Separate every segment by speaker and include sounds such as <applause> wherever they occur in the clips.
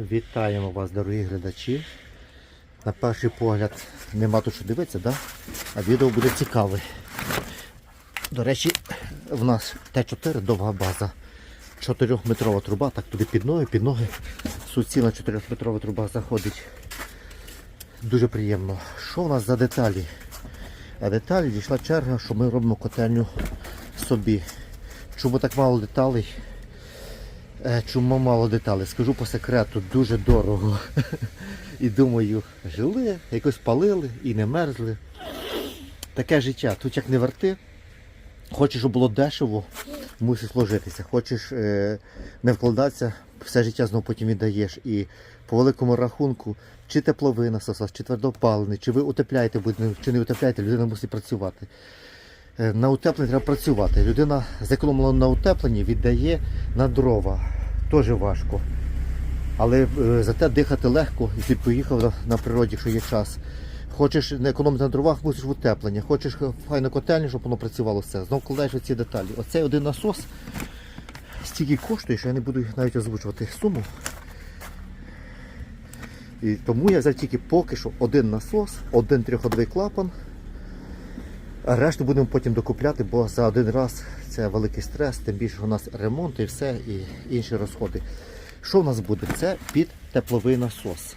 Speaker 1: Вітаємо вас, дорогі глядачі. На перший погляд нема тут що дивитися, да? а відео буде цікаве. До речі, в нас Т4 довга база. 4-метрова труба, так туди під ноги, під ноги. Суцільна 4-метрова труба заходить. Дуже приємно. Що в нас за деталі? А деталі дійшла черга, що ми робимо котельню собі. Чому так мало деталей? Е, Чому мало деталей? Скажу по секрету, дуже дорого. І думаю, жили, якось палили і не мерзли. Таке життя. Тут як не верти. Хочеш, щоб було дешево, мусиш вложитися. Хочеш е, не вкладатися, все життя знову потім віддаєш. І по великому рахунку, чи тепловий насос, чи твердопалений, чи ви утепляєте чи не утепляєте, людина мусить працювати. Е, На утепленні треба працювати. Людина зекономила на утепленні, віддає на дрова. Теж важко. Але е, зате дихати легко, і ти поїхав на, природі, якщо є час. Хочеш не економити на дровах, мусиш в утеплення. Хочеш файну котельню, щоб воно працювало все. Знов вкладаєш оці деталі. Оцей один насос стільки коштує, що я не буду навіть озвучувати суму. І тому я взяв тільки поки що один насос, один трьохходовий клапан. А решту будемо потім докупляти, бо за один раз це великий стрес, тим більше у нас ремонт і все, і інші розходи. Що в нас буде? Це під тепловий насос.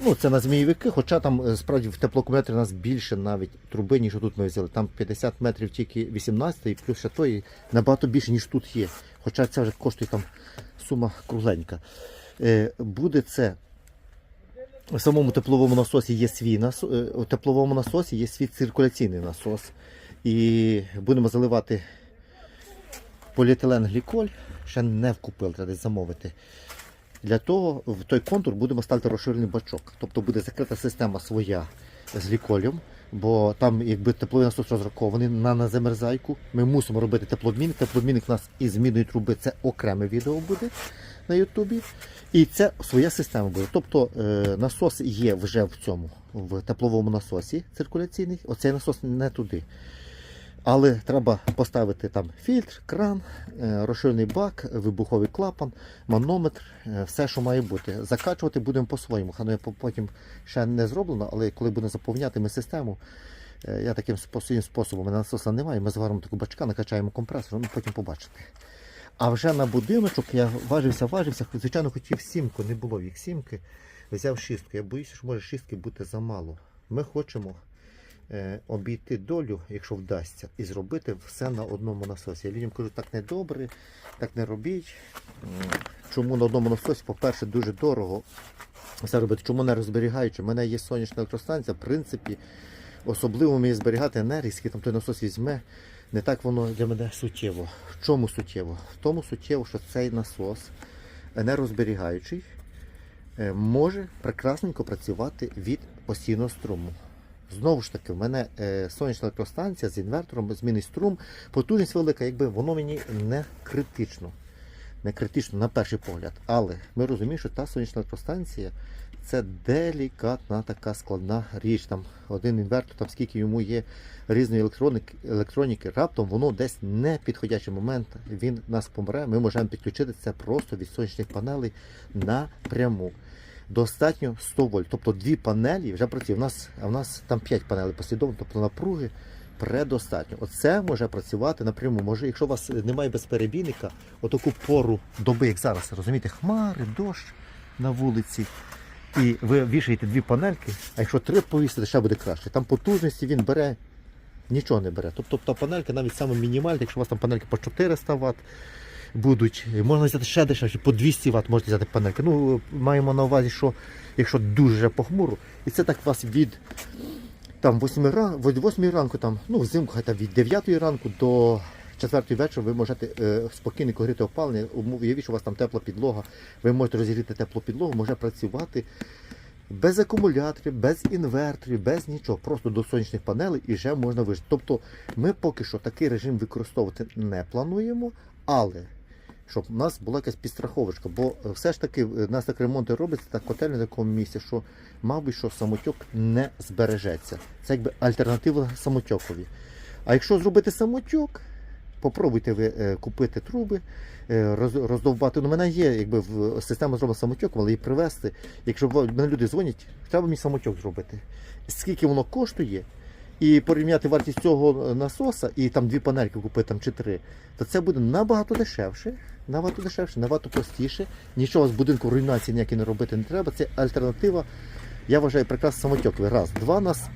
Speaker 1: Ну, це на змійовики, хоча там е, справді в теплокомуляторі у нас більше навіть труби, ніж тут ми взяли. Там 50 метрів тільки 18 і плюс ще тої набагато більше, ніж тут є. Хоча це вже коштує там сума кругленька. Е, буде це у самому тепловому насосі є свій насос, у тепловому насосі є свій циркуляційний насос. І будемо заливати поліетилен гліколь, ще не вкупили, треба десь замовити. Для того в той контур будемо ставити розширений бачок. Тобто буде закрита система своя з гліколем, бо там якби тепловий насос розрахований на, на замерзайку. Ми мусимо робити теплообмінник. Теплообмінник у нас із змінної труби це окреме відео буде на Ютубі. І це своя система буде. Тобто е, насос є вже в цьому, в тепловому насосі циркуляційний. Оцей насос не туди. Але треба поставити там фільтр, кран, е, розширений бак, вибуховий клапан, манометр, е, все, що має бути. Закачувати будемо по-своєму. Хано потім ще не зроблено, але коли будемо заповняти ми систему, я таким спо- способом, мене насоса немає, ми зваримо таку бачка, накачаємо компресор, ну потім побачите. А вже на будиночок я важився, важився, звичайно, хотів сімку, не було їх сімки. Взяв шістку. Я боюся, що може шістки бути замало. Ми хочемо е, обійти долю, якщо вдасться, і зробити все на одному насосі. Я людям кажу, так не добре, так не робіть. Чому на одному насосі, по-перше, дуже дорого все робити. Чому не розберігаючи? У мене є сонячна електростанція, в принципі, особливо мені зберігати енергію, скільки там той насос візьме. Не так воно для мене суттєво. В чому суттєво? В тому суттєво, що цей насос енергозберігаючий е, може прекрасненько працювати від постійного струму. Знову ж таки, в мене е, сонячна електростанція з інвертором, змінний струм, потужність велика, якби воно мені не критично. Не критично на перший погляд. Але ми розуміємо, що та сонячна електростанція це делікатна така складна річ. Там один інвертор, там скільки йому є різної електроніки, електроніки, раптом воно десь не підходячий момент, він нас помре. Ми можемо підключити це просто від сонячних панелей напряму. Достатньо 100 вольт. Тобто дві панелі вже працює. У нас, в нас там 5 панелей послідовно, тобто напруги предостатньо. Оце може працювати напряму. Може, якщо у вас немає безперебійника, отаку пору доби, як зараз, розумієте, хмари, дощ на вулиці. І ви вішаєте дві панельки, а якщо три повісити, ще буде краще. Там потужності він бере, нічого не бере. Тобто та панелька навіть саме мінімальна, якщо у вас там панельки по 400 Вт будуть, можна взяти ще дешевше, по 200 Вт можете взяти панельки. Ну, маємо на увазі, що якщо дуже похмуро, і це так вас від там 8 ранку, 8 ранку, там, ну взимку хай там від 9 ранку до 4 вечора ви можете е, спокійненько гріти опалення. Уявіть, що у вас там тепла підлога, ви можете розігріти теплу підлогу, може працювати без акумуляторів, без інверторів, без нічого, просто до сонячних панелей і вже можна вижити. Тобто ми поки що такий режим використовувати не плануємо, але щоб у нас була якась підстраховочка, бо е, все ж таки в нас так ремонти робиться так котель на такому місці, що, мабуть, що самотьок не збережеться. Це якби альтернатива самотьокові. А якщо зробити самотьок, попробуйте ви е, купити труби, е, роздовбати. Ну, в мене є якби система зроблена самотьоком, але її привезти. Якщо мене люди дзвонять, треба мені самотьок зробити. Скільки воно коштує, і порівняти вартість цього насоса і там дві панельки купити там, чи три, то це буде набагато дешевше, набагато дешевше, набагато простіше. Нічого з будинку руйнації ніякі не робити не треба. Це альтернатива. Я вважаю прекрасно самотьоковий. Раз. Два нас.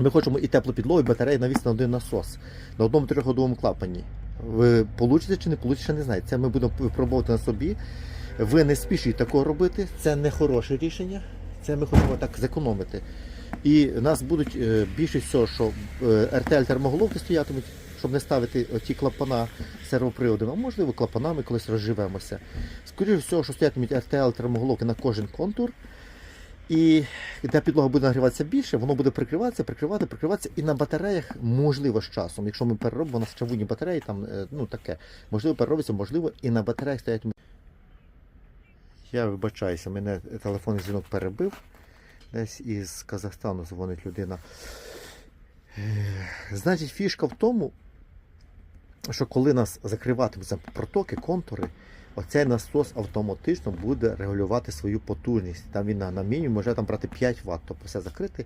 Speaker 1: Ми хочемо і теплу підлогу, і батареї навісти на один насос на одному трьохходовому клапані. Ви получите чи не получите, не знаю. Це ми будемо випробовувати на собі. Ви не спішіть такого робити. Це не хороше рішення. Це ми хочемо так зекономити. І у нас будуть е, більшість всього, що е, РТЛ термоголовки стоятимуть, щоб не ставити ті клапана сервоприводом, а можливо клапанами колись розживемося. Скоріше всього, що стоятимуть РТЛ термоголовки на кожен контур. І де підлога буде нагріватися більше, воно буде прикриватися, прикривати, прикриватися. І на батареях, можливо, з часом. Якщо ми переробимо у нас чавунні батареї, там е, ну таке, можливо, переробиться, можливо, і на батареях стоять. Я вибачаюся, мене телефонний дзвінок перебив. Десь із Казахстану дзвонить людина. Е, Значить, фішка в тому, що коли нас закриватимуться протоки, контури, оцей насос автоматично буде регулювати свою потужність. Там він на, на мінімум може там брати 5 Вт, тобто все закрити.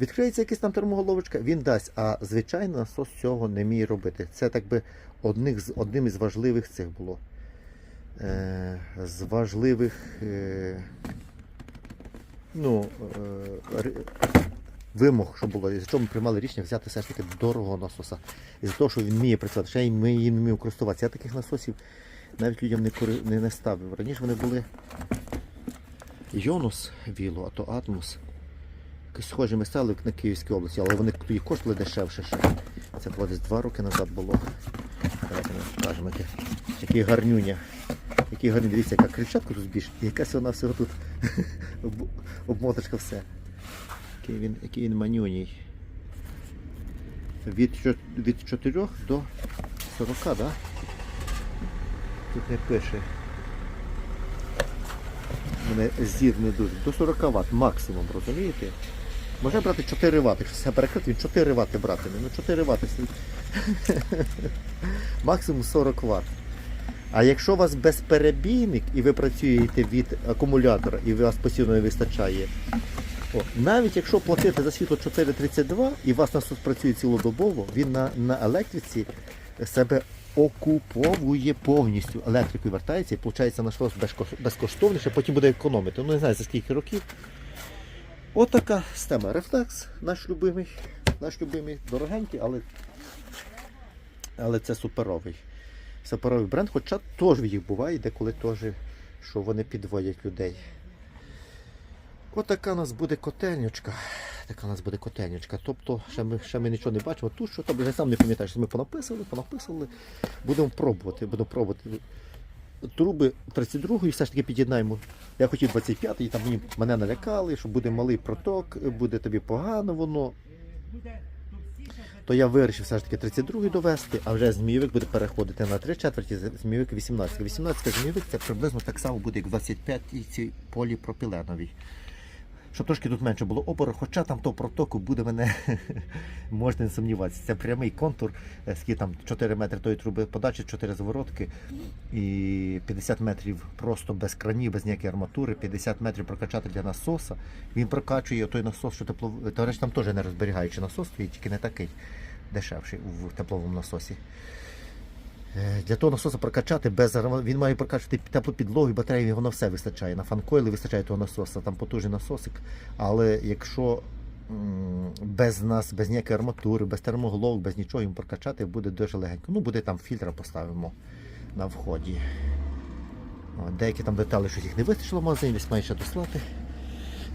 Speaker 1: Відкриється якась там термоголовочка, він дасть, а звичайний насос цього не вміє робити. Це так би одних одним із важливих цих було. Е, з важливих. Е, ну, е, вимог, що було, і за чого ми приймали рішення взяти все ж таки дорогого насоса. І за того, що він вміє працювати, ще й ми їм не вміємо користуватися. Я таких насосів навіть людям не, кори- не, не ставив. Раніше вони були Йонус Віло, а то Атмос. Якось схожі ми ставили на Київській області, але вони тоді коштували дешевше ще. Це було десь два роки назад було. Давайте ми покажемо, яке, який гарнюня. Який гарний, дивіться, яка кричатка тут збільш, і якась вона всього тут <laughs> обмоточка все. Який він, який він манюній. Від, від 4 до 40, так? Да? Тут не пише. Мене зір не дуже. До 40 Вт максимум, розумієте? Може брати 4 Вт, якщо себе перекрити, він 4 Вт братиме. Ну 4 Вт. <laughs> максимум 40 Вт. А якщо у вас безперебійник і ви працюєте від акумулятора і у вас постійно не вистачає, о, навіть якщо платити за світло 4,32 і у вас насос працює цілодобово, він на, на електриці себе окуповує повністю. Електрикою вертається і виходить насос безкош- безкоштовніше, потім буде економити. Ну не знаю за скільки років. От система. Рефлекс, наш любимий, наш любимий, дорогенький, але, але це суперовий. Суперовий бренд, хоча теж їх буває деколи теж, що вони підводять людей. Отака у нас буде котельнючка. Така у нас буде котельнючка. Тобто, ще ми, ще ми нічого не бачимо. Тут що там, я сам не пам'ятаю, що ми понаписали, понаписали. Будемо пробувати, будемо пробувати. Труби 32-ї все ж таки під'єднаємо. Я хотів 25-й, там мені, мене налякали, що буде малий проток, буде тобі погано воно. То я вирішив все ж таки 32-й довести, а вже змійовик буде переходити на 3 четверті, змійовик 18. 18 змійовик це приблизно так само буде, як 25 і ці поліпропіленовій. Щоб трошки тут менше було опору, хоча там того протоку буде мене, <laughs> можна не сумніватися. Це прямий контур, е, скільки там 4 метри тої труби подачі, 4 заворотки і 50 метрів просто без кранів, без ніякої арматури, 50 метрів прокачати для насоса. Він прокачує той насос, що тепло. До речі, там теж не розберігаючий насос, стоїть, тільки не такий дешевший в тепловому насосі. Е, Для того насоса прокачати без він має прокачувати теплу підлогу і батареї, воно все вистачає. На фанкойли вистачає того насоса, там потужний насосик. Але якщо без нас, без ніякої арматури, без термоголовок, без нічого їм прокачати буде дуже легенько. Ну, буде там фільтра поставимо на вході. Деякі там деталі, що їх не вистачило в магазині, десь має ще дослати.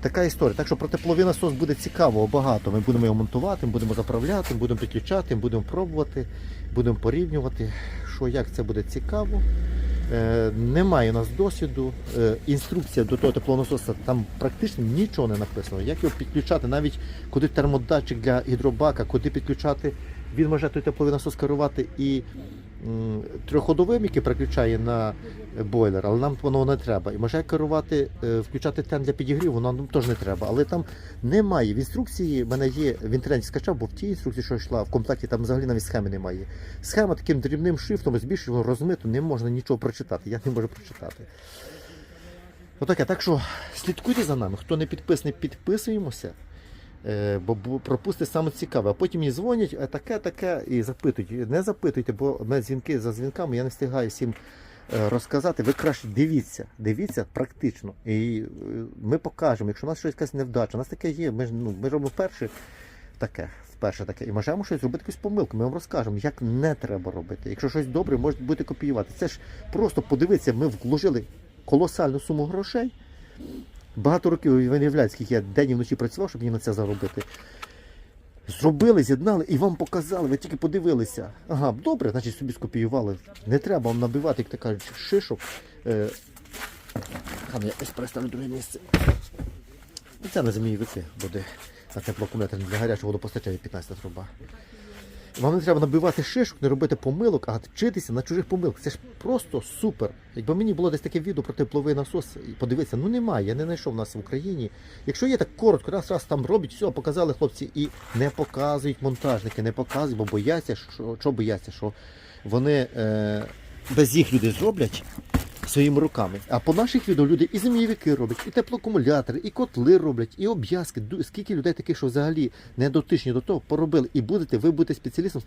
Speaker 1: Така історія. Так що про тепловий насос буде цікаво, багато. Ми будемо його монтувати, ми будемо заправляти, ми будемо підключати, ми будемо пробувати, будемо порівнювати, що як це буде цікаво. Е, немає у нас досвіду. Е, інструкція до того теплового насоса там практично нічого не написано. Як його підключати, навіть куди термодатчик для гідробака, куди підключати, він може той тепловий насос керувати і трьохходовим, який переключає на бойлер, але нам воно не треба. І може керувати, е, включати тен для підігріву, нам теж не треба. Але там немає в інструкції. в мене є в інтернеті скачав, бо в тій інструкції, що йшла в комплекті, там взагалі навіть схеми немає. Схема таким дрібним шрифтом збільшено розмито, не можна нічого прочитати. Я не можу прочитати. Отаке, так що слідкуйте за нами. Хто не підписаний, підписуємося. Е, бо бу- пропусти саме цікаве. А потім мені дзвонять, а таке, таке, і запитують. Не запитуйте, бо в дзвінки за дзвінками, я не встигаю всім е, розказати. Ви краще дивіться, дивіться практично. І е, ми покажемо, якщо у нас щось якась невдача, у нас таке є. Ми ж ну, ми робимо вперше таке, вперше таке. І можемо щось зробити якусь помилку. Ми вам розкажемо, як не треба робити. Якщо щось добре, можете будете копіювати. Це ж просто подивитися, ми вложили колосальну суму грошей. Багато років ви не скільки я день і вночі працював, щоб мені на це заробити. Зробили, з'єднали і вам показали, ви тільки подивилися. Ага, добре, значить собі скопіювали. Не треба вам набивати, як то кажуть, шишок. Е, ну, я ось переставлю друге місце. І це на землі змійовики буде на теплоакумулятор для гарячого водопостачання 15 труба. Вам не треба набивати шишок, не робити помилок, а вчитися на чужих помилках. Це ж просто супер. Якби мені було десь таке відео про тепловий насос, і подивитися, ну немає, я не знайшов нас в Україні. Якщо є так коротко, раз раз там робить, все, показали хлопці і не показують монтажники, не показують, бо бояться, що, що бояться, що вони е, без їх люди зроблять своїми руками. А по наших відео люди і змійовики роблять, і теплоакумулятори, і котли роблять, і обв'язки. Скільки людей таких, що взагалі не дотичні до того, поробили. І будете, ви будете спеціалістом,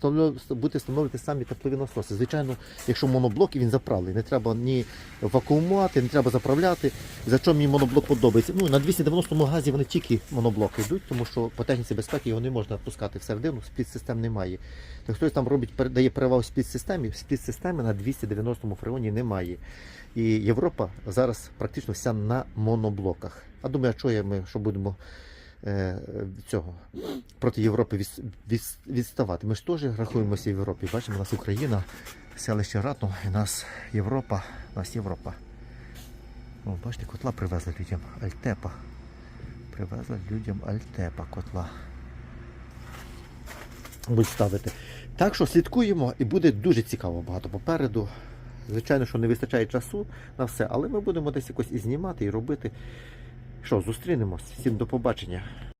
Speaker 1: будете встановлювати самі теплові насоси. Звичайно, якщо моноблок він заправлений, не треба ні вакуумувати, не треба заправляти. За що мені моноблок подобається? Ну на 290-му газі вони тільки моноблоки йдуть, тому що по техніці безпеки його не можна пускати всередину, спідсистем немає. Так хтось там робить, передає перевагу спідсистемі, спідсистеми на 290-му фреоні немає. І Європа зараз практично вся на моноблоках. А думаю, а що ми що будемо е, цього проти Європи від, від, відставати? Ми ж теж рахуємося в Європі. Бачимо, у нас Україна, селище Ратно, і нас Європа, нас Європа. О, бачите, котла привезли людям Альтепа. Привезли людям Альтепа котла. Будуть ставити. Так що слідкуємо і буде дуже цікаво багато попереду. Звичайно, що не вистачає часу на все, але ми будемо десь якось і знімати, і робити. Що, зустрінемось. Всім до побачення.